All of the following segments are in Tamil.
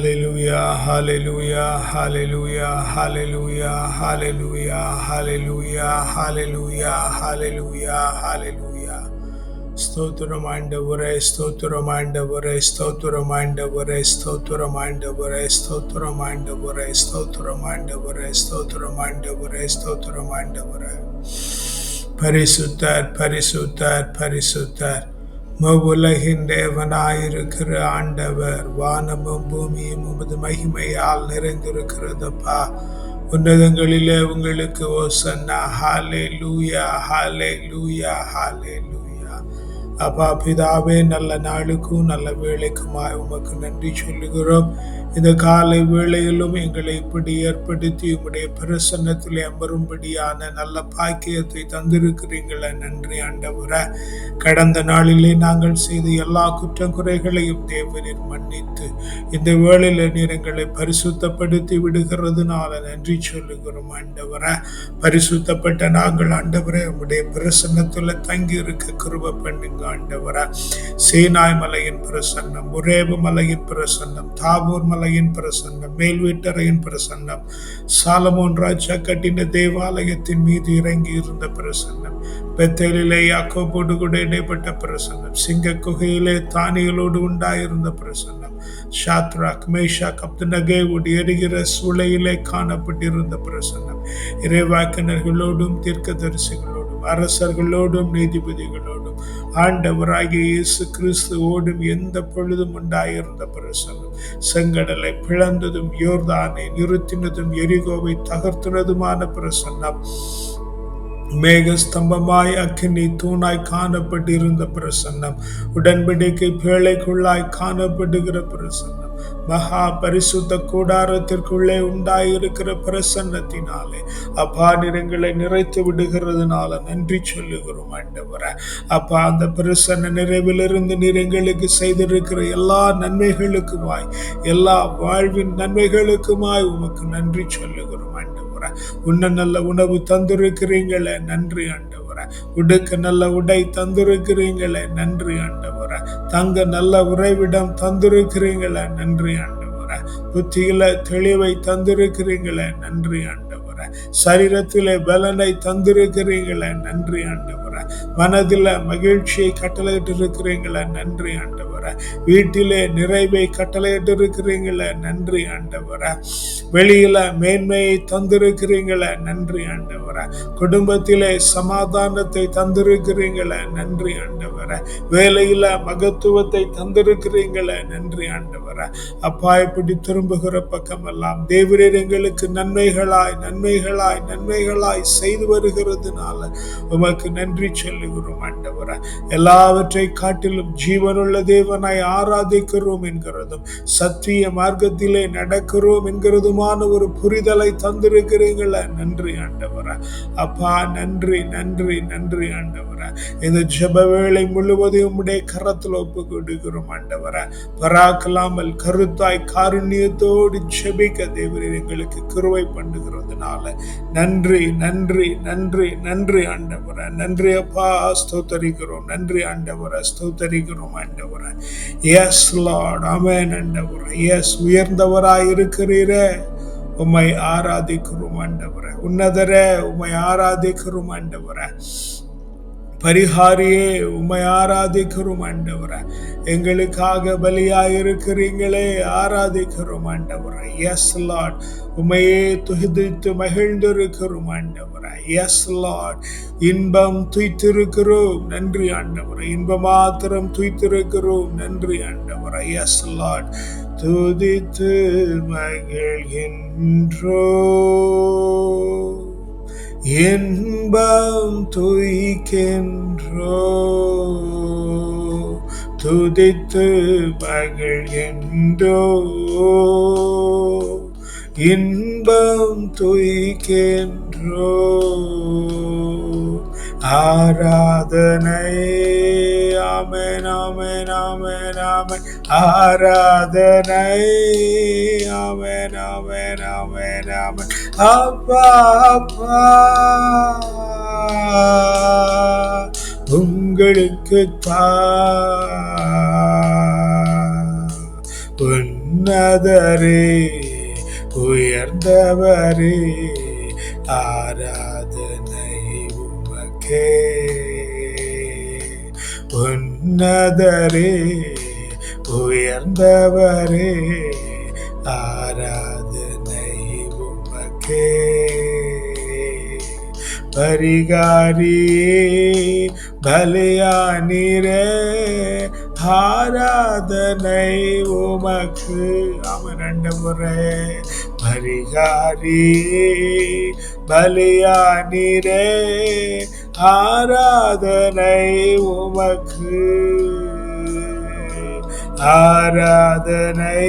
hallelujah, hallelujah, hallelujah, hallelujah, hallelujah, hallelujah, hallelujah, hallelujah, hallelujah. ಸ್ತೋತ್ರಮಾಂಡವರೇ ಸ್ತೋತ್ರಮಾಂಡವರೇ ಸ್ತೋತ್ರಮಾಂಡವರೇ ಸ್ತೋತ್ರಮಾಂಡವರೇ ಸ್ತೋತ್ರಮಾಂಡವರೇ ಸ್ತೋತ್ರಮಾಂಡವರೇ ಸ್ತೋತ್ರಮಾಂಡವರೇ ಸ್ತೋತ್ರಮಾಂಡವರೇ Parisutar! Parisutar! Parisutar! மவுலகின் தேவனாயிருக்கிற ஆண்டவர். வானமும் பூமியும் உமது மகிமையால் நிறைந்திருக்கிறதப்பா. உன்னதங்களிலே உங்களுக்கு ஓ சன்னா ஹாலே லூயா ஹாலே லூயா ஹாலே லூயா அப்பா பிதாவே நல்ல நாளுக்கும் நல்ல வேலைக்குமாய் உமக்கு நன்றி சொல்லுகிறோம். இந்த காலை வேளையிலும் எங்களை இப்படி ஏற்படுத்தி உம்முடைய பிரசன்னத்தில் அமரும்படியான நல்ல பாக்கியத்தை தந்திருக்கிறீங்கள நன்றி ஆண்டவர. கடந்த நாளிலே நாங்கள் செய்த எல்லா குற்ற குறைகளையும் தேவனின் மன்னித்து இந்த வேளையில நீர் எங்களை பரிசுத்தப்படுத்தி விடுகிறதுனால நன்றி சொல்லுகிறோம் ஆண்டவர. பரிசுத்தப்பட்ட நாங்கள் ஆண்டவரே உம்முடைய பிரசன்னத்தில் தங்கி இருக்க கிருப பண்ணுங்க ஆண்டவர. சீனாய் மலையின் பிரசன்னம் உரேபு மலையின் பிரசன்னம் தாபூர் மலை தேவாலயின் பிரசன்னம் மேல் வீட்டறையின் பிரசன்னம் சாலமோன் ராஜா கட்டின தேவாலயத்தின் மீது இறங்கி இருந்த பிரசன்னம் பெத்தேலிலே யாக்கோபோடு கூட இடைப்பட்ட பிரசன்னம் சிங்க குகையிலே தானியலோடு உண்டாயிருந்த பிரசன்னம் ஷாத்ராக் மேஷாக் அப்துநகேவோடு எரிகிற சூளையிலே காணப்பட்டிருந்த பிரசன்னம் இறைவாக்கினர்களோடும் தீர்க்கதரிசிகளோடும் அரசர்களோடும் நீதிபதிகளோடும் ஆண்டவராகிய இயேசு கிறிஸ்து ஓடும் எந்த பொழுதும் உண்டாயிருந்த பிரசனம் செங்கடலை பிளந்ததும் யோர்தானை நிறுத்தினதும் எரிகோவை தகர்த்தினதுமான பிரசன்னம். மேகஸ்தம்பமாய் அக்கினி தூணாய் காணப்பட்டிருந்த பிரசன்னம். உடன்படிக்கை பேழைக்குள்ளாய் காணப்படுகிற பிரசன்னம். மகா பரிசுத்த கூடாரத்திற்குள்ளே உண்டாயிருக்கிற பிரசன்னத்தினாலே அப்பா நிறங்களை நிறைத்து விடுகிறதுனால நன்றி சொல்லுகிறோம் ஆண்டவர. அப்பா அந்த பிரசன்ன நிறைவிலிருந்து நீர் எங்களுக்கு செய்திருக்கிற எல்லா நன்மைகளுக்குமாய் எல்லா வாழ்வின் நன்மைகளுக்குமாய் உமக்கு நன்றி சொல்லுகிறோம் ஆண்டவர. உன்ன நல்ல உணவு தந்திருக்கிறீங்களே நன்றி ஆண்டவர. உடுக்க நல்ல உடை தந்திருக்கிறீங்களே நன்றி ஆண்டவர. தங்க நல்ல உறைவிடம் தந்திருக்கிறீங்களே நன்றி ஆண்டவர. புத்தியில தெளிவை தந்திருக்கிறீங்களே நன்றி ஆண்டவர. சரீரத்திலே பலனை தந்திருக்கிறீங்களே நன்றி ஆண்டவர. மனதில மகிழ்ச்சியை கட்டளையிட்டு இருக்கிறீங்களே நன்றி ஆண்டவர. வீட்டிலே நிறைவை கட்டளையிட்டு இருக்கிறீங்கள நன்றி ஆண்டவர. வெளியில மேன்மையை தந்திருக்கிறீங்களே நன்றி ஆண்டவர. குடும்பத்திலே சமாதானத்தை தந்திருக்கிறீங்களே நன்றி ஆண்டவர. வேலையில மகத்துவத்தை தந்திருக்கிறீங்களே நன்றி ஆண்டவர. அப்பா இப்படி திரும்புகிற பக்கமெல்லாம் தேவரீர் எங்களுக்கு நன்மைகளாய் நன்மைகளாய் நன்மைகளாய் செய்து வருகிறதுனால உமக்கு நன்றி சொல்லுகிறோம் ஆண்டவர. எல்லாவற்றை காட்டிலும் ஜீவனுள்ள தேவனாய் ஆராதிக்கிறோம் என்கிறதும் சத்திய மார்க்கத்திலே நடக்கிறோம் என்கிறதுமான ஒரு புரிதலை தந்திருக்கிறீங்கள நன்றி ஆண்டவர. அப்பா நன்றி நன்றி நன்றி ஆண்டவர. இந்த ஜப வேளை முழுவதையும் உடைய கரத்தில் ஒப்பு கொடுக்கிறோம் ஆண்டவர. பராக்கலாமல் கருத்தாய் காருண்யத்தோடு ஜபிக்க தேவரீர் எங்களுக்கு கிருவை பண்ணுகிறதுனால. நன்றி நன்றி நன்றி நன்றி ஆண்டவர. நன்றி அப்பா ஸ்தோத்தரிக்கிறோம். நன்றி ஆண்டவர ஸ்தோத்தரிக்கிறோம் ஆண்டவர. எஸ் லார்ட் அமேன் ஆண்டவர எஸ் உயர்ந்தவராய் இருக்கிறீரே. உம்மை ஆராதிக்கிறோம் ஆண்டவர. உன்னதரே உம்மை ஆராதிக்கிறோம் ஆண்டவர. பரிகாரியே உம்மை ஆராதிக்கிறோம் ஆண்டவரை. எங்களுக்காக பலியாயிருக்கிறீங்களே ஆராதிக்கிறோம் ஆண்டவரை. எஸ் லார்ட் உமையே துகிதித்து மகிழ்ந்திருக்கிறோம் ஆண்டவரை. எஸ் லார்ட் இன்பம் துய்த்திருக்கிறோம். நன்றி ஆண்டவரை. இன்பம் மாத்திரம் துய்த்திருக்கிறோம். நன்றி ஆண்டவரை. எஸ் லார்ட் துதித்து மகிழ்கின்றோ இன்பம் துய்கின்றோ? துதித்து மகிழ்கின்றோ இன்பம் துய்கின்றோ? ஆராதனை. ஆமேன் ஆமேன் ஆமேன் ஆமேன். ஆராதனை. ஆமேன் ஆமேன் ஆமேன் ஆமேன். அப்பா அப்பா. உங்களுக்கு உன்னதரே உயர்ந்தவரே ஆரா உன்னதரே உயர்ந்தவரே ஆராதனை உமக்கே. பரிகாரியே பலியானிரே ஆராதனை உமக்கு. அவன் ரெண்டு முறை. பரிகாரியே பலியானிரே ஆராதனை உமக்கு. ஆராதனை.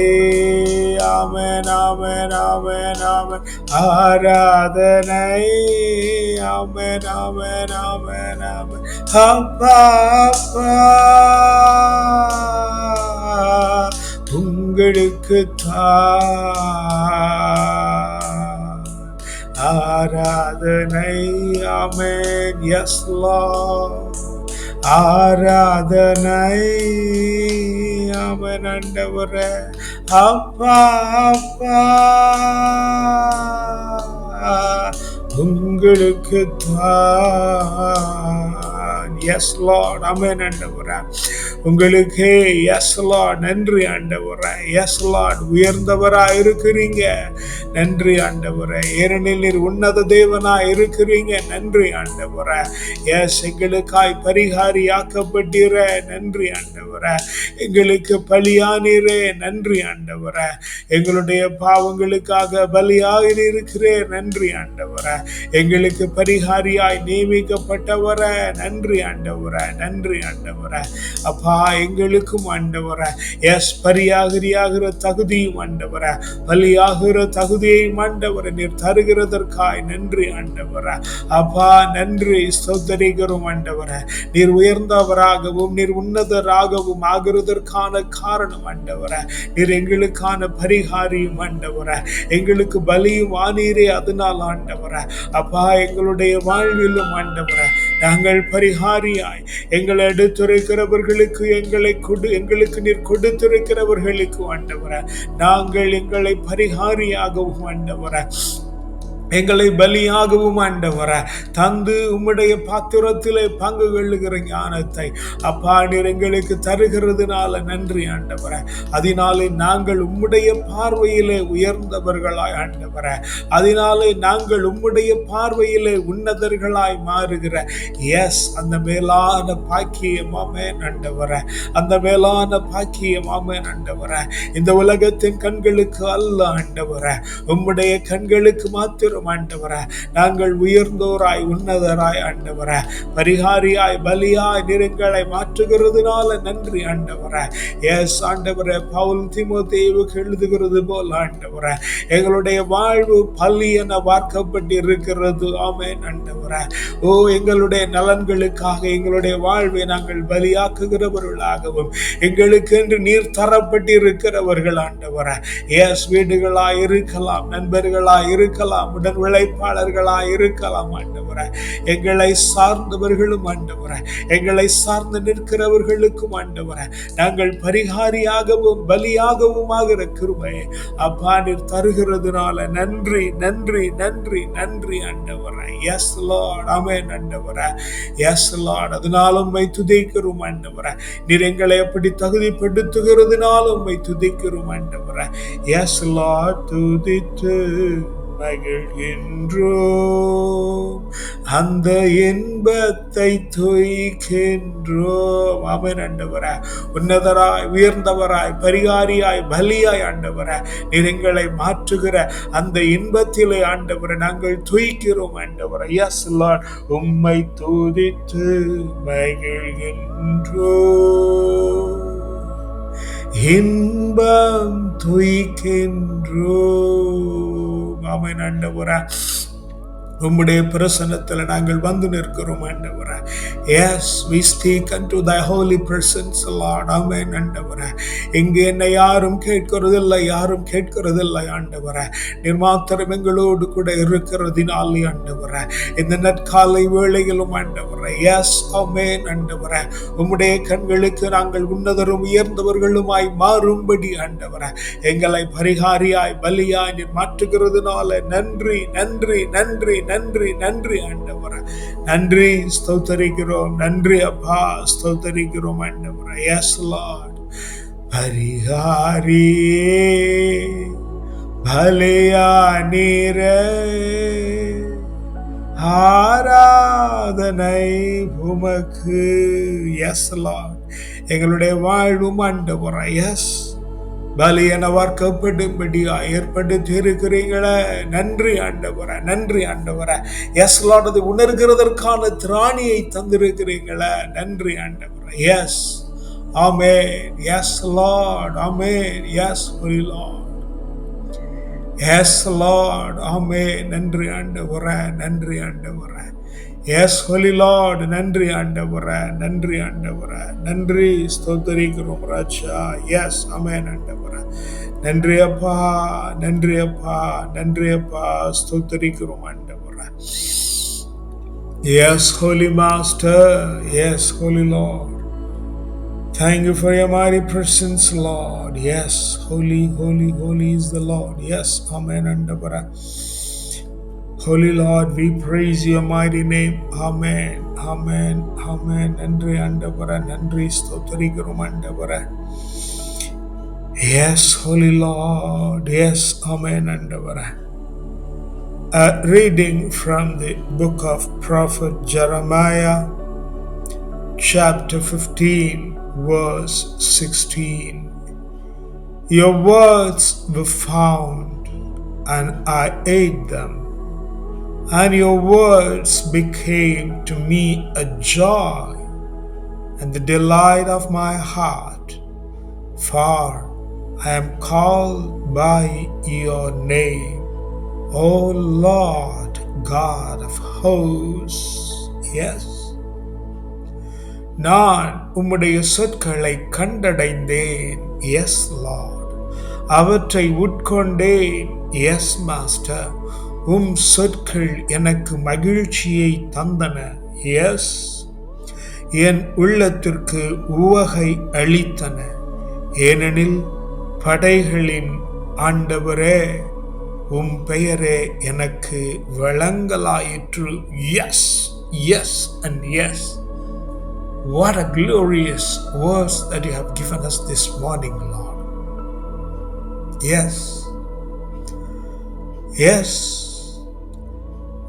ஆமன் ஆமன் ஆமன் ஆமன். ஆராதனை. ஆமன் ஆமன் ஆமன் ஆமன். அப்பா அப்பா. உங்களுக்கு ஆராதனை அமேன். யஸ்லா ஆராதனை அவன் அண்டவர அப்பா அப்பா. உங்களுக்கு தான் எஸ் லார்ட் அமேன் அண்டவர உங்களுக்கு எஸ் நன்றி ஆண்டவரை. எஸ் உயர்ந்தவரா இருக்கிறீங்க நன்றி ஆண்டவரை. ஏனெனில் நீர் உன்னத தேவனா இருக்கிறீங்க நன்றி ஆண்டவரை. எஸ் எங்களுக்காய் பரிகாரி ஆக்கப்பட்டீர நன்றி ஆண்டவரை. எங்களுக்கு பலியானீரே. நன்றி ஆண்டவரே. எங்களுடைய பாவங்களுக்காக பலியாக இருக்கிறே நன்றி ஆண்டவரே. எங்களுக்கு பரிகாரியாய் நியமிக்கப்பட்டவர. நன்றி ஆண்டவரை. நன்றி ஆண்டவரை. அப்பா அப்பா எங்களுக்கும் ஆண்டவர. எஸ் பரியாகிரியாகிற தகுதியும் ஆண்டவர. பலியாகிற தகுதியை ஆண்டவர நீர் தருகிறதற்காய் நன்றி ஆண்டவர. அப்பா நன்றி ஸ்தோத்தரிகரும் ஆண்டவர. நீர் உயர்ந்தவராகவும் நீர் உன்னதராகவும் ஆகிறதற்கான காரணம் ஆண்டவர. நீர் எங்களுக்கான பரிகாரியும் ஆண்டவர. எங்களுக்கு பலியும் ஆனீரே அதனால் ஆண்டவர. அப்பா எங்களுடைய வாழ்விலும் ஆண்டவர. நாங்கள் பரிகாரியாய் எங்களை எடுத்துரைக்கிறவர்களுக்கு எங்களை கொடு எங்களுக்கு நீர் கொடுத்திருக்கிறவர்களுக்கு ஆண்டவர. நாங்கள் எங்களை பரிகாரியாகவும் ஆண்டவர. எங்களை பலியாகவும் ஆண்டவர. தந்து உம்முடைய பாத்திரத்திலே பங்கு கொள்ளுகிற ஞானத்தை அப்பா நீர் எங்களுக்கு தருகிறதுனால நன்றி ஆண்டவர. அதனாலே நாங்கள் உம்முடைய பார்வையிலே உயர்ந்தவர்களாய் ஆண்டவர. அதனாலே நாங்கள் உம்முடைய பார்வையிலே உன்னதர்களாய் மாறுகிற. எஸ் அந்த மேலான பாக்கியமாமே நண்டவர அந்த மேலான பாக்கியமாமே ஆண்டவர. இந்த உலகத்தின் கண்களுக்கு அல்ல ஆண்டவர. உம்முடைய கண்களுக்கு மாத்திரம் வேண்டும் ஆண்டவர. நாங்கள் உயர்ந்தோராய் உன்னதராய் ஆண்டவர. பரிகாரியாய் பலியாய் நிறங்களை மாற்றுகிறதுனால நன்றி ஆண்டவர. எஸ் ஆண்டவர பவுல் திமுதேவுக்கு எழுதுகிறது போல் ஆண்டவர. எங்களுடைய வாழ்வு பலி என பார்க்கப்பட்டு இருக்கிறது ஆமேன் ஆண்டவர. ஓ எங்களுடைய நலன்களுக்காக எங்களுடைய வாழ்வை நாங்கள் பலியாக்குகிறவர்களாகவும் எங்களுக்கு என்று நீர் தரப்பட்டு இருக்கிறவர்கள் ஆண்டவர. எஸ் வீடுகளாய் இருக்கலாம் நண்பர்களாய் இருக்கலாம் உடன் உடன் உழைப்பாளர்களாய் இருக்கலாம் ஆண்டவர. எங்களை சார்ந்தவர்களும் ஆண்டவரை. எங்களை சார்ந்து நிற்கிறவர்களுக்கும் ஆண்டவர. நாங்கள் பரிகாரியாகவும் பலியாகவும் ஆகிற கிருபை அப்பா நீர் தருகிறதுனால நன்றி நன்றி நன்றி நன்றி ஆண்டவரை. எஸ் லார்ட் அமேன் ஆண்டவரை. எஸ் லார்ட் அதனால உண்மை துதிக்கிறோம் ஆண்டவர. நீர் எங்களை எப்படி தகுதிப்படுத்துகிறதுனாலும் உண்மை துதிக்கிறோம் ஆண்டவர. எஸ் லார்ட் துதித்து மகிழ்கின்றோம் அந்த இன்பத்தை தொய்கின்றோம். அவன் ஆண்டவர. உன்னதராய் உயர்ந்தவராய் பரிகாரியாய் பலியாய் ஆண்டவர. நிறங்களை மாற்றுகிற அந்த இன்பத்திலே ஆண்டவரை நாங்கள் துய்க்கிறோம் ஆண்டவர. எஸ் லார்ட் உம்மை தூதித்து மகிழ்கின்றோ இன்பம் துய்க்கின்றோம் ஆமென் ஆண்டவரா. உம்முடைய பிரசன்னத்தில் நாங்கள் வந்து நிற்கிறோம் ஆண்டவரே. Yes we speak and to thy holy presence lord amen ஆண்டவரே. இங்கு என்னை யாரும் கேட்கிறதில்லை யாரும் கேட்கிறதில்லை ஆண்டவரே. நிர்மாத்திரம் எங்களோடு கூட இருக்கிறதினால் ஆண்டவரே. இந்த நற்காலை வேளையிலும் ஆண்டவரே. எஸ் ஆமென் ஆண்டவரே. உம்முடைய கண்களுக்கு நாங்கள் உன்னதரும் உயர்ந்தவர்களுமாய் மாறும்படி ஆண்டவரே. எங்களை பரிகாரியாய் பலியாய் நீர் மாற்றுகிறதுனால நன்றி நன்றி நன்றி நன்றி நன்றி ஆண்டவர. நன்றி ஸ்தோத்தரிக்கிறோம். நன்றி அப்பா ஸ்தோத்தரிக்கிறோம் ஆண்டவர. எஸ் லார்ட் பரிகாரியே பலியா நீர. ஆராதனை உமக்கு. எஸ் லார்ட் எங்களுடைய வாழ்வும் ஆண்டவர. எஸ் பலியனவார் வார்க்கப்படும்படியா ஏற்படுத்தி இருக்கிறீங்களே நன்றி ஆண்டவர நன்றி ஆண்டவர. எஸ் லாட்டது உணர்கிறதற்கான திராணியை தந்திருக்கிறீங்களே. நன்றி ஆண்டவர. எஸ் ஆமே எஸ் லார்ட் ஆமேன் எஸ் லார்ட் எஸ் லார்ட் ஆமே நன்றி ஆண்டவர நன்றி ஆண்டவர. எஸ் ஹொலி லார்ட் நன்றி ஆண்டவர நன்றி ஆண்டவர நன்றி ஸ்தோத்தரிக்கிறோம் ராஜா எஸ் அமேன் ஆண்டவர நன்றி அப்பா நன்றி அப்பா நன்றி அப்பா ஸ்தோத்தரிக்கிறோம் ஆண்டவர yes holy master yes holy lord Thank you for your mighty presence, Lord. Yes, holy, holy, holy is the Lord. Yes, Amen. And Holy Lord, we praise your mighty name. Amen. Amen. Amen. நன்றி ஆண்டவர நன்றி ஸ்தோத்தரிக்கிறோம் ஆண்டவர Yes, Holy Lord. Yes, Amen. ஆண்டவர A reading from the book of Prophet Jeremiah, chapter 15, verse 16. Your words were found, and I ate them, and your words became to me a joy and the delight of my heart, for I am called by your name, O Lord God of hosts. Yes. நான் உம்முடைய சொற்களை கண்டடைந்தேன் எஸ் லார்ட் அவற்றை உட்கொண்டேன் எஸ் மாஸ்டர் உம் சொற்கள் எனக்கு மகிழ்ச்சியை தந்தன எஸ் என் உள்ளத்திற்கு உவகை அளித்தன ஏனெனில் படைகளின் ஆண்டவரே உம் பெயரே எனக்கு வழங்கலாயிற்று yes yes and yes What a glorious verse that you have given us this morning, Lord. Yes. Yes.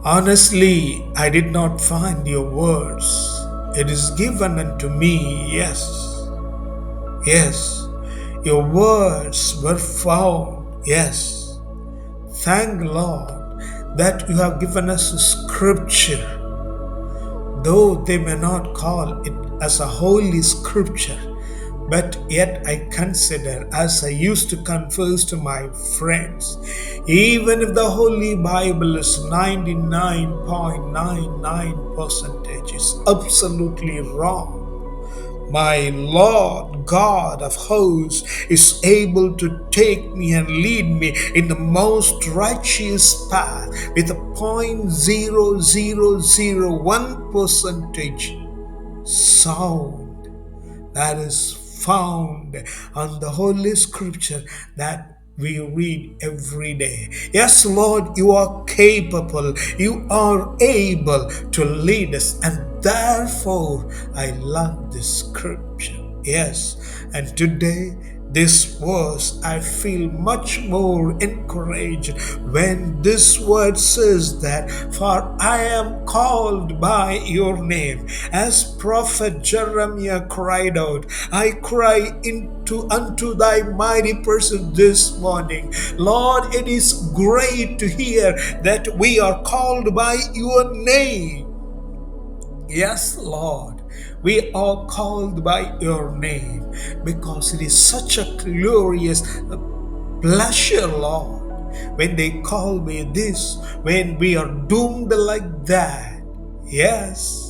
Honestly, I did not find your words. It is given unto me, yes. Yes. Your words were found, yes. Thank Lord that you have given us scripture though they may not call it as a holy scripture, but yet I consider, as I used to confess to my friends, even if the Holy Bible is 99.99% is absolutely wrong, my Lord God of hosts is able to take me and lead me in the most righteous path with a 0.0001 percentage sound. That is found on the Holy Scripture that we read every day. Yes, Lord, you are capable, you are able to lead us, and therefore I love this scripture. Yes, and today this verse I feel much more encouraged when this word says that for I am called by your name. As prophet Jeremiah cried out I cry into unto thy mighty person this morning. Lord it is great to hear that we are called by your name. Yes, Lord, we are called by your name because it is such a glorious uh, pleasure, Lord, when they call me this, when we are doomed like that. Yes.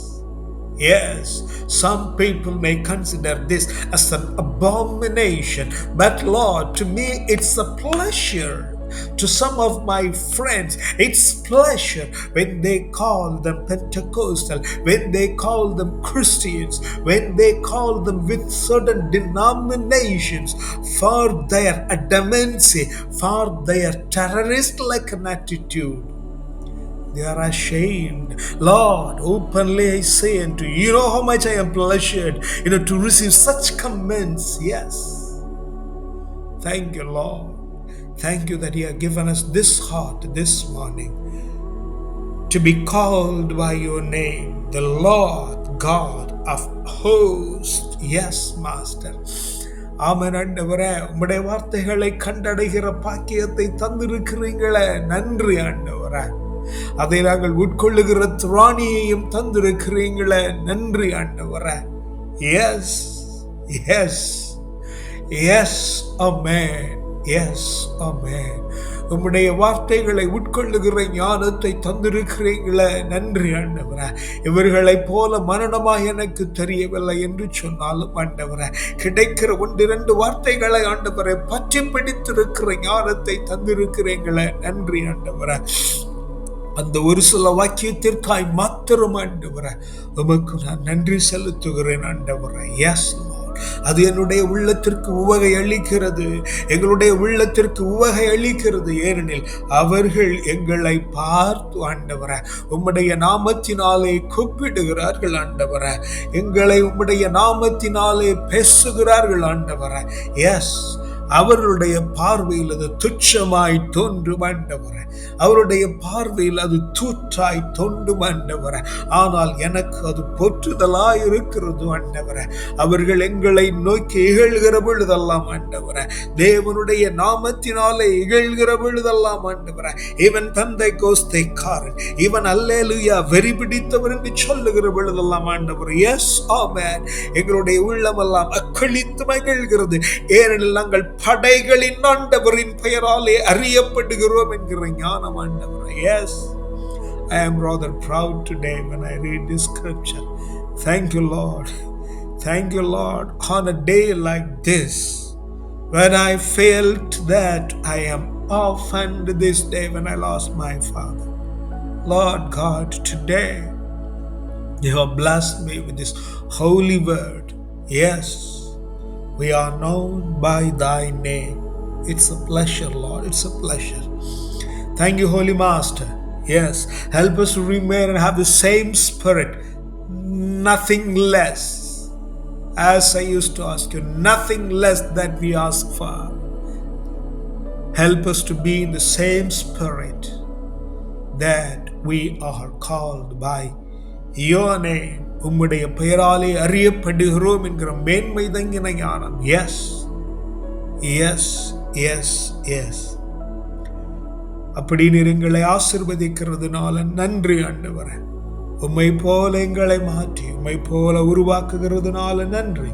Yes, some people may consider this as an abomination, but Lord, to me it's a pleasure. To some of my friends, it's pleasure when they call them Pentecostal, when they call them Christians, when they call them with certain denominations for their adamancy, for their terrorist like attitude. They are ashamed. Lord, openly I say unto you, you know how much I am pleasured, you know, to receive such comments. Yes. Thank you, Lord. Thank you that you have given us this heart this morning to be called by your name, the Lord God of hosts. Yes, Master. Amen ஆண்டவரே உம்முடைய வார்த்தைகளை கண்டடைகிற பாக்கியத்தை தந்திருக்கிறீங்களே. நன்றி ஆண்டவரே. அதை நாங்கள் உட்கொள்ளுகிற திராணியையும் தந்திருக்கிறீங்களே. நன்றி ஆண்டவரே. எஸ் எஸ் எஸ் அமேன் எஸ் ஆமே உம்முடைய வார்த்தைகளை உட்கொள்ளுகிற ஞானத்தை தந்திருக்கிறீங்களே நன்றி ஆண்டவரே. இவர்களைப் போல மரணமாக எனக்கு தெரியவில்லை என்று சொன்னாலும் ஆண்டவரே கிடைக்கிற ஒன்றிரண்டு வார்த்தைகளை ஆண்டவரை பற்றி பிடித்திருக்கிற ஞானத்தை தந்திருக்கிறீங்களே நன்றி ஆண்டவரே. அந்த ஒரு சில வாக்கியத்திற்காய் மாத்திரம் ஆண்டவரே உமக்கு நான் நன்றி செலுத்துகிறேன் ஆண்டவரே. எஸ் அது என்னுடைய உள்ளத்திற்கு உவகை அளிக்கிறது. எங்களுடைய உள்ளத்திற்கு உவகை அளிக்கிறது. ஏனெனில் அவர்கள் எங்களை பார்த்து ஆண்டவர உம்முடைய நாமத்தினாலே கூப்பிடுகிறார்கள் ஆண்டவர. எங்களை உம்முடைய நாமத்தினாலே பேசுகிறார்கள் ஆண்டவர. எஸ் அவர்களுடைய பார்வையில் அது துச்சமாய் தோன்றும் ஆண்டவர அவருடைய பார்வையில் அது தூற்றாய் தோன்றும் ஆண்டவர ஆனால் எனக்கு அது போற்றுதலாய் இருக்கிறது ஆண்டவர அவர்கள் எங்களை நோக்கி இகழ்கிற பொழுதெல்லாம் ஆண்டவர தேவனுடைய நாமத்தினாலே இகழ்கிற பொழுதெல்லாம் ஆண்டவர இவன் தந்தை கோஸ்தைக்காரன். இவன் அல்லேலுயா வெறி பிடித்தவர் என்று சொல்லுகிற பொழுதெல்லாம் ஆண்டவர் எஸ் ஆமேன் எங்களுடைய உள்ளமெல்லாம் அக்களித்து மகிழ்கிறது. ஏனெனில் நாங்கள் படைகளின் ஆண்டவரின் பெயராலே அறியப்படுகிறோம் என்கிற ஞானம் ஆண்டவர் yes I am rather proud today when I read this scripture. Thank you, Lord. Thank you, Lord. On a day like this, when I felt that I am orphaned this day when I lost my father. Lord God, today you have blessed me with this holy word. Yes, we are known by thy name. It's a pleasure, Lord. It's a pleasure. Thank you, Holy Master. Yes, help us to remain and have the same spirit, nothing less. As I used to ask you, nothing less that we ask for. Help us to be in the same spirit that we are called by your name. உம்முடைய பெயராலே அறியப்படுகிறோம் என்கிற மேன்மை தங்கின ஞானம். எஸ் எஸ் எஸ் எஸ் அப்படின்னு எங்களை ஆசிர்வதிக்கிறதுனால நன்றி ஆண்டவரே. உம்மை போல எங்களை மாற்றி உம்மை போல உருவாக்குகிறதுனால நன்றி.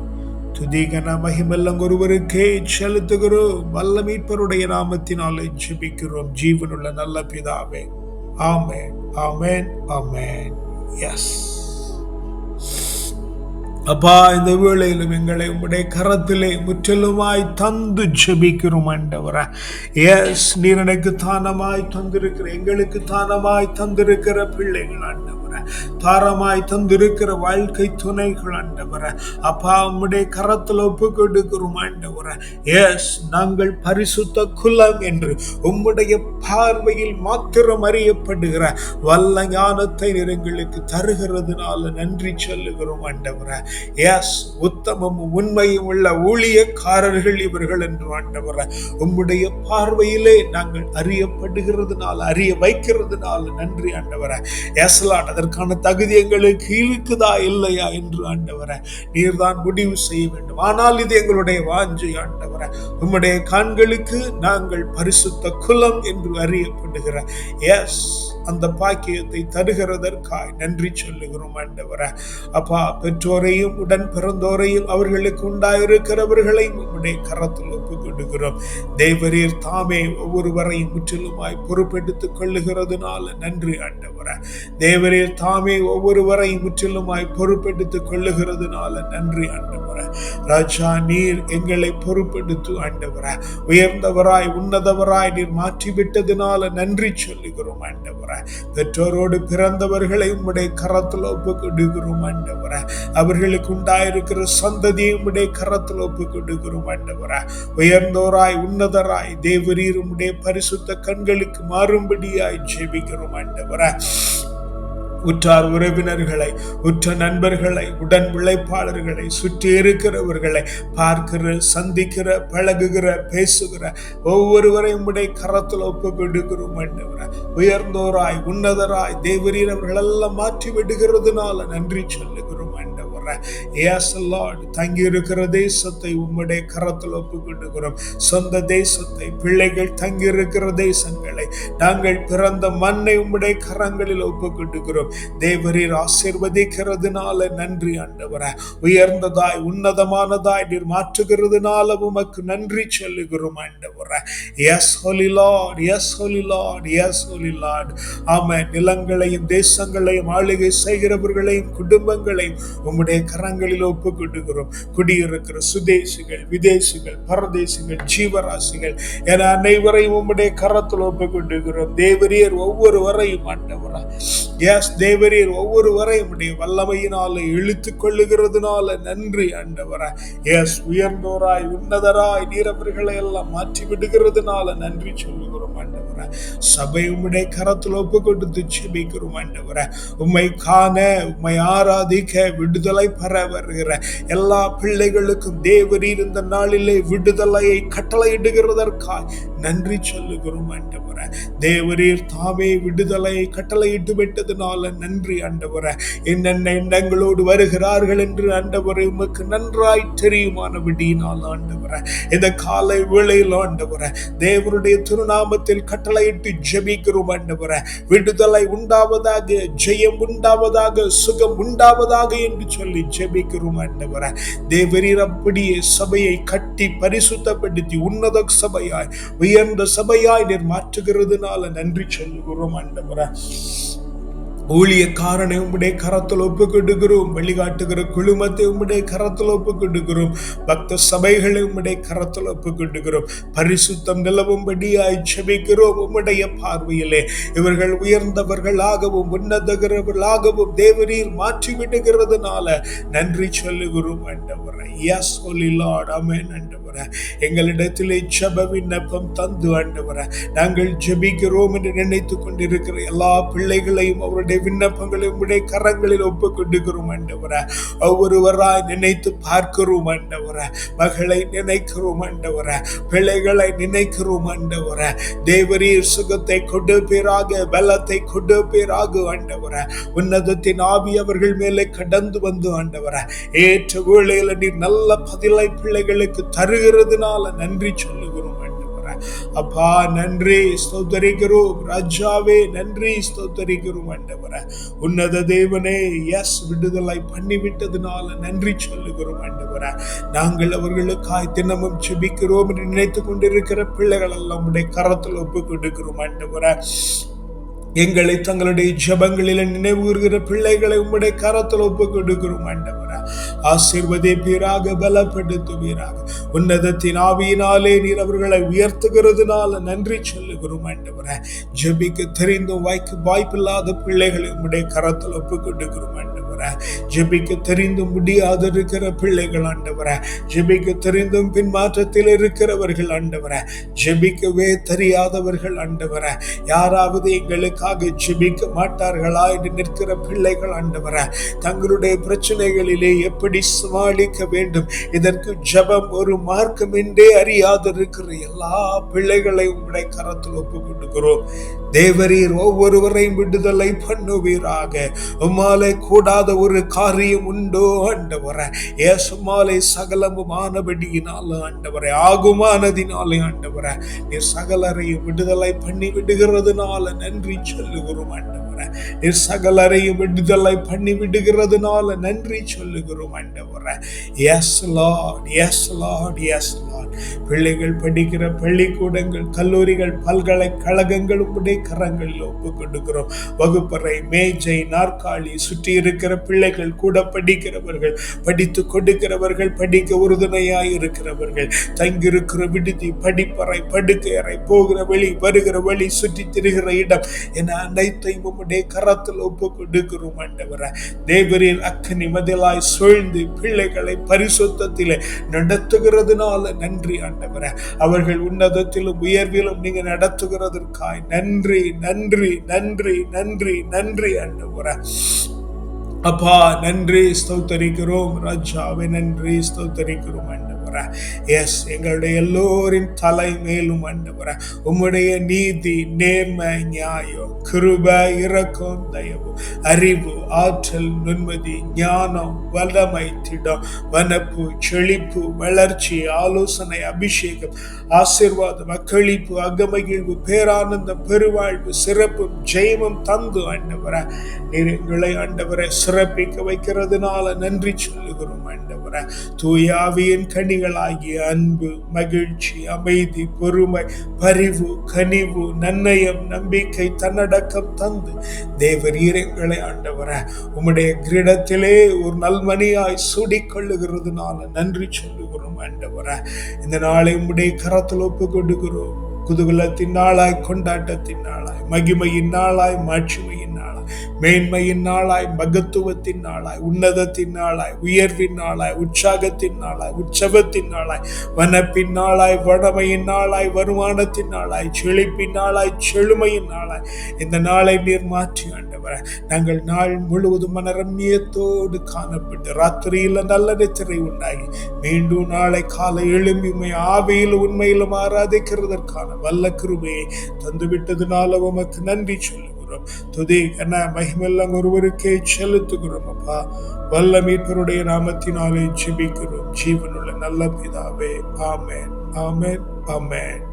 துதிகன மகிமெல்லாம் ஒருவருக்கே செலுத்துகிறோம். வல்ல மீட்பருடைய நாமத்தினாலே ஜெபிக்கிறோம். ஜீவனுள்ள நல்ல பிதாவே. ஆமேன். ஆமேன். ஆமேன். எஸ் அப்பா இந்த வேளையிலும் எங்களை உம்முடைய கரத்திலே முற்றிலுமாய் தந்து ஜெபிக்கிறோம் ஆண்டவரே. எஸ் நீர் எனக்கு தானமாய் தந்திருக்கிற எங்களுக்கு தானமாய் தந்திருக்கிற பிள்ளைகள் ஆண்டவர். தாரமாய் தந்திருக்கிற வாழ்க்கை துணைகள் ஆண்டவர. அப்பா உம்முடைய கரத்தில் ஒப்பு கொடுக்கிறோம் ஆண்டவர. எஸ் நாங்கள் பரிசுத்த குலம் என்று உம்முடைய பார்வையில் மாத்திரம் அறியப்படுகிற வல்ல ஞானத்தை நீர் எங்களுக்கு தருகிறதுனால நன்றி சொல்லுகிறோம் ஆண்டவர. எஸ் உத்தமமும் உண்மையும் உள்ள ஊழியக்காரர்கள் இவர்கள் என்று ஆண்டவர. உம்முடைய பார்வையிலே நாங்கள் அறியப்படுகிறதுனால அறிய வைக்கிறதுனால நன்றி ஆண்டவர. எஸ்லாட் அதற்கான தகுதி எங்களுக்கு இருக்குதா இல்லையா என்று ஆண்டவர நீர்தான் முடிவு செய்ய வேண்டும். ஆனால் இது எங்களுடைய வாஞ்சை ஆண்டவர. உம்முடைய கண்களுக்கு நாங்கள் பரிசுத்த குலம் என்று அறியப்படுகிற எஸ் அந்த பாக்கியத்தை தருகிறதற்காய் நன்றி சொல்லுகிறோம் ஆண்டவர. அப்பா பெற்றோரையும் உடன் பிறந்தோரையும் அவர்களுக்கு உண்டாயிருக்கிறவர்களையும் உம்முடைய கரத்தில் ஒப்புக் தேவரீர் தாமே ஒவ்வொருவரையும் முற்றிலுமாய் பொறுப்பெடுத்துக் கொள்ளுகிறதுனால நன்றி ஆண்டவர. தேவரீர் தாமே ஒவ்வொருவரையும் முற்றிலுமாய் பொறுப்பெடுத்துக் கொள்ளுகிறதுனால நன்றி ஆண்டவர. ராஜா நீர் எங்களை பொறுப்பெடுத்து ஆண்டவரே. உயர்ந்தவராய் உன்னதவராய் நீர் மாற்றிவிட்டதுனால நன்றி சொல்லுகிறோம் ஆண்டவர. பெற்றோரோடு பிறந்தவர்களை உம்முடைய கரத்தில் ஒப்பு கொடுக்கிறோம் அவர்களுக்கு உண்டாயிருக்கிற சந்ததியை உம்முடைய கரத்தில் ஒப்பு கொடுக்கிறோம் உயர்ந்தோராய் உன்னதராய் தேவரீர் உம்முடைய பரிசுத்த கண்களுக்கு மாறும்படியாய் ஜெபிக்கிறோம் ஆண்டவர. உற்றார் உறவினர்களை உற்ற நண்பர்களை உடன் உழைப்பாளர்களை சுற்றி இருக்கிறவர்களை பார்க்கிற சந்திக்கிற பழகுகிற பேசுகிற ஒவ்வொருவரையும் உடைய கரத்தில் ஒப்பு கொடுக்கிறோம் உயர்ந்தோராய் உன்னதராய் தேவரீர் அவர்களெல்லாம் மாற்றி விடுகிறதுனால நன்றி சொல்லுகிறோம் ஆண்டவரே எஸ் லார்ட் தங்கி தேசத்தை உம்முடைய கரத்தில் ஒப்புக்கொண்டுகிறோம் சொந்த தேசத்தை பிள்ளைகள் தங்கியிருக்கிற தேசங்களை நாங்கள் பிறந்த மண்ணை உம்முடைய கரங்களில் ஒப்புக்கொண்டுகிறோம் தேவரீர் ஆசிர்வதிக்கிறதுனால நன்றி ஆண்டவர. உயர்ந்ததாய் உன்னதமானதாய் நீர் மாற்றுகிறதுனால உமக்கு நன்றி சொல்லுகிறோம் ஆண்டவர. Yes holy lord yes holy lord yes holy lord ஆமென். நிலங்களையும் தேசங்களையும் ஆளுகை செய்கிறவர்களையும் குடும்பங்களையும் உம்முடைய கரங்களில் ஒப்பு குடியிருக்கிற சுதேசிகள் விதேசிகள் பரதேசிகள் ஜீவராசிகள் என அனைவரையும் உம்முடைய கரத்தில் ஒப்பு தேவரியர் ஒவ்வொரு வரையும் ஆண்டவரா. எஸ் தேவரீர் ஒவ்வொருவரையும் உடைய வல்லமையினால இழுத்து கொள்ளுகிறதுனால நன்றி ஆண்டவரா. எஸ் உயர்ந்தோராய் உன்னதராய் நீரவர்களை எல்லாம் மாற்றி விடுகிறதுனால நன்றி சொல்லுகிறோம் ஆண்டவரா. சபை உம்முடைய கரத்தில் ஒப்பு கொடுத்து செபிக்கிறோம் ஆண்டவரா. உம்மை காண உம்மை ஆராதிக்க விடுதலை பெற வருகிற எல்லா பிள்ளைகளுக்கும் தேவரீர் இந்த நாளிலே விடுதலையை கட்டளையிடுகிறதற்காய் நன்றி சொல்லுகிறோம் அண்டவர தேவரீர் தாமே விடுதலையை கட்டளையிட்டு விட்டதுனால நன்றி ஆண்டவரே. என்னென்ன எண்ணங்களோடு வருகிறார்கள் என்று ஆண்டவரே உமக்கு நன்றாய் தெரியுமான விடியினால் ஆண்டவரே. இந்த காலை வேளையில் ஆண்டவரே தேவருடைய திருநாமத்தில் கட்டளையிட்டு ஜபிக்கிறோம் அண்டவர விடுதலை உண்டாவதாக ஜெயம் உண்டாவதாக சுகம் உண்டாவதாக என்று சொல்ல ஜெபிக்கிறோம் ஆண்டவர. தேவரீர் அப்படியே சபையை கட்டி பரிசுத்தப்படுத்தி உன்னத சபையாய் உயர்ந்த சபையாய் நீர் மாற்றுகிறதுனால நன்றி சொல்லுகிறோம் ஆண்டவர. ஊழியக்காரனை உம்முடைய கரத்தில் ஒப்புக்கொடுக்கிறோம். வெளிகாட்டுகிற வழிகாட்டுகிற குழுமத்தை உம்முடைய கரத்தில் ஒப்புக்கொடுக்கிறோம். பக்த சபைகளை உம்முடைய கரத்தில் ஒப்புக்கொடுக்கிறோம். பரிசுத்தம் நிலவும்படியாய் செபிக்கிறோம் உம்முடைய பார்வையிலே. இவர்கள் உயர்ந்தவர்களாகவும் உன்னதகிறவர்களாகவும் தேவரீர் மாற்றி விடுகிறதுனால நன்றி சொல்லுகிறோம் ஆண்டவரை. எஸ் ஒலி லார்ட் எங்களிடத்திலே ஜெப விண்ணப்பம் தந்து ஆண்டவரை. நாங்கள் ஜபிக்கிறோம் என்று நினைத்துக் கொண்டிருக்கிற எல்லா பிள்ளைகளையும் அவருடைய விண்ணப்பங்களை உடைய கரங்களில் ஒப்புக் கொண்டுகிறோம் ஒவ்வொருவராய் நினைத்து பார்க்கிறோம் ஆண்டவரை. மகளை நினைக்கிறோம் ஆண்டவரை. பிள்ளைகளை நினைக்கிறோம் ஆண்டவரை. தேவரீர் சுகத்தை கொண்டு பேராக பலத்தை கொண்டு பேராக ஆண்டவரை. உன்னதத்தின் ஆவி அவர்கள் மேலே கடந்து வந்து ஆண்டவரை. ஏற்ற வேளையில் நீர் நல்ல பதிலை பிள்ளைகளுக்கு தருகிறதுனால நன்றி சொல்லுகிறோம். அப்பா நன்றி. ஸ்தோத்தரிக்கிறோம். ராஜாவே நன்றி. ஸ்தோத்தரிக்கிறோம் ஆண்டவரே. உன்னத தேவனே எஸ் விடுதலை பண்ணிவிட்டதுனால நன்றி சொல்லுகிறோம் ஆண்டவரே. நாங்கள் அவர்களுக்காய் தினமும் செபிக்கிறோம் என்று நினைத்து கொண்டிருக்கிற பிள்ளைகள் எல்லாம் உடைய கரத்தில் ஒப்பு கொடுக்கிறோம் ஆண்டவரே. எங்களை தங்களுடைய ஜபங்களில நினைவுகிற பிள்ளைகளை உம்முடைய கரத்தில் ஒப்பு கொடுக்கிறோம் ஆண்டவரே ஆசீர்வதிப்பீராக பலப்படுத்துவீராக. உன்னதத்தின் ஆவியினாலே நீர் அவர்களை உயர்த்துகிறதுனால நன்றி சொல்லுகிறோம் ஆண்டவரே. ஜபிக்கு தெரிந்தும் வாய்க்கு வாய்ப்பில்லாத பிள்ளைகளை உம்முடைய கரத்தில் ஒப்பு கொடுக்கிறோம் ஆண்டவர். ஜெபிக்க தெரிந்தும் முடியாது இருக்கிற பிள்ளைகள் ஆண்டவரே. ஜெபிக்க தெரிந்தும் பின்மாற்றத்தில் இருக்கிறவர்கள் ஆண்டவரே. ஜெபிக்கவே தெரியாதவர்கள் ஆண்டவரே. யாராவது எங்களுக்காக ஜெபிக்க மாட்டார்களா என்று நிற்கிற பிள்ளைகள் ஆண்டவரே. தங்களுடைய பிரச்சனைகளிலே எப்படி சமாளிக்க வேண்டும்? இதற்கு ஜெபம் ஒரு மார்க்கம் என்றே அறியாதிருக்கிற எல்லா பிள்ளைகளை உங்களுடைய கரத்தில் ஒப்பு கொடுக்கிறோம் தேவரீர் ஒவ்வொருவரையும் விடுதலை பண்ணுவீராக. உம்மாலே கூடாத ஒரு காரியம் உண்டோ ஆண்டவர? ஏசுமாலை சகலமுமானபடியினால் ஆண்டவரை ஆகுமானதினாலே ஆண்டவரை நீ சகலரையும் விடுதலை பண்ணி விடுகிறதுனால நன்றி சொல்லுகிறோம் ஆண்டவரை. நீ சகலரையும் விடுதலை பண்ணி விடுகிறதுனால நன்றி சொல்லுகிறோம் ஆண்டவரை. Yes lord yes lord yes lord. பிள்ளைகள் படிக்கிற பள்ளிக்கூடங்கள் கல்லூரிகள் பல்கலைக்கழகங்கள் உடைய கரங்களில் ஒப்பு கொடுக்கிறோம் வகுப்பறை மேஜை நாற்காலி சுற்றி இருக்கிற பிள்ளைகள் கூட படிக்கிறவர்கள் படித்து கொடுக்கிறவர்கள் படிக்க உறுதுணையாய் இருக்கிறவர்கள். தங்கியிருக்கிற விடுதி படிப்பறை படுக்கையறை போகிற வழி வருகிற வழி சுற்றி திரிகிற இடம் என அனைத்தையும் உம்முடைய கரத்தில் ஒப்பு கொடுக்கிறோம் ஆண்டவர. தேவரின் அக்கனி மதிலாய் சூழ்ந்து பிள்ளைகளை பரிசுத்தத்திலே நடத்துகிறதுனால நன்றி ஆண்டவர. அவர்கள் உன்னதத்திலும் உயர்விலும் நீங்க நடத்துகிறதற்காய் நன்றி நன்றி நன்றி நன்றி நன்றி ஆண்டவர. அப்பா நன்றி ஸ்தோத்தரிக்கிறோம். ராஜாவை நன்றி ஸ்தோத்தரிக்கிறோம். ஆண்டவர. எஸ் எங்களுடைய எல்லோரின் தலை மேலும் ஆண்டவர. உம்முடைய நீதி நேர்மை நியாயம் கிருப இறக்கம் தயவு அறிவு ஆற்றல் நுண்மதி ஞானம் வல்லமை திடம் வனப்பு செழிப்பு வளர்ச்சி ஆலோசனை அபிஷேகம் ஆசிர்வாதம் அக்களிப்பு அகமகிழ்வு பேரானந்தம் பெருவாழ்வு சிறப்பும் ஜெயமும் தந்து ஆண்டவர. நீர் எங்களை ஆண்டவரை சிறப்பிக்க வைக்கிறதுனால நன்றி சொல்லுகிறோம் ஆண்டவர. தூயாவியின் கனிகளாகிய அன்பு மகிழ்ச்சி அமைதி பொறுமை பரிவு கனிவு நன்னயம் நம்பிக்கை தன்னடக்கம் தந்து தேவர் ஈரங்களை ஆண்டவர உம்முடைய கிரீடத்திலே ஒரு நல்மணியாய் சூடிக்கொள்ளுகிறதுனால நன்றி சொல்லுகிறோம் ஆண்டவர. இந்த நாளை உம்முடைய கரத்தில் ஒப்பு கொடுக்கிறோம் குதூகலத்தின் நாளாய் கொண்டாட்டத்தின் நாளாய் மகிமையின் நாளாய் மாட்சிமையின் நாளாய் மேன்மையின் நாளாய் மகத்துவத்தின் நாளாய் உன்னதத்தின் நாளாய் உயர்வின் நாளாய் உற்சாகத்தின் நாளாய் உற்சவத்தின் நாளாய் வனப்பின் நாளாய் வடமையின் நாளாய் வருமானத்தின் நாளாய் செழிப்பின் நாளாய் செழுமையின் நாளாய். இந்த நாளை நீர் மாற்றி நாங்கள் நாள் முழுவதும் மனரம்யத்தோடு காணப்பட்டு ராத்திரியில் நல்ல நித்திரை உண்டாகி மீண்டும் நாளை காலை எழும்பி உண்மை ஆவையில் உண்மையிலும் ஆராதிக்கிறதற்கான வல்ல கிருமையை தந்துவிட்டதுனால உமக்கு நன்றி சொல்லுகிறோம். துதி என்ன மகிமெல்லாம் ஒருவருக்கே செலுத்துகிறோம் அப்பா. வல்ல மீட்பருடைய நாமத்தினாலே ஜிபிக்கிறோம். ஜீவனுள்ள நல்ல பிதாவே ஆமேன் ஆமேன் ஆமேன்.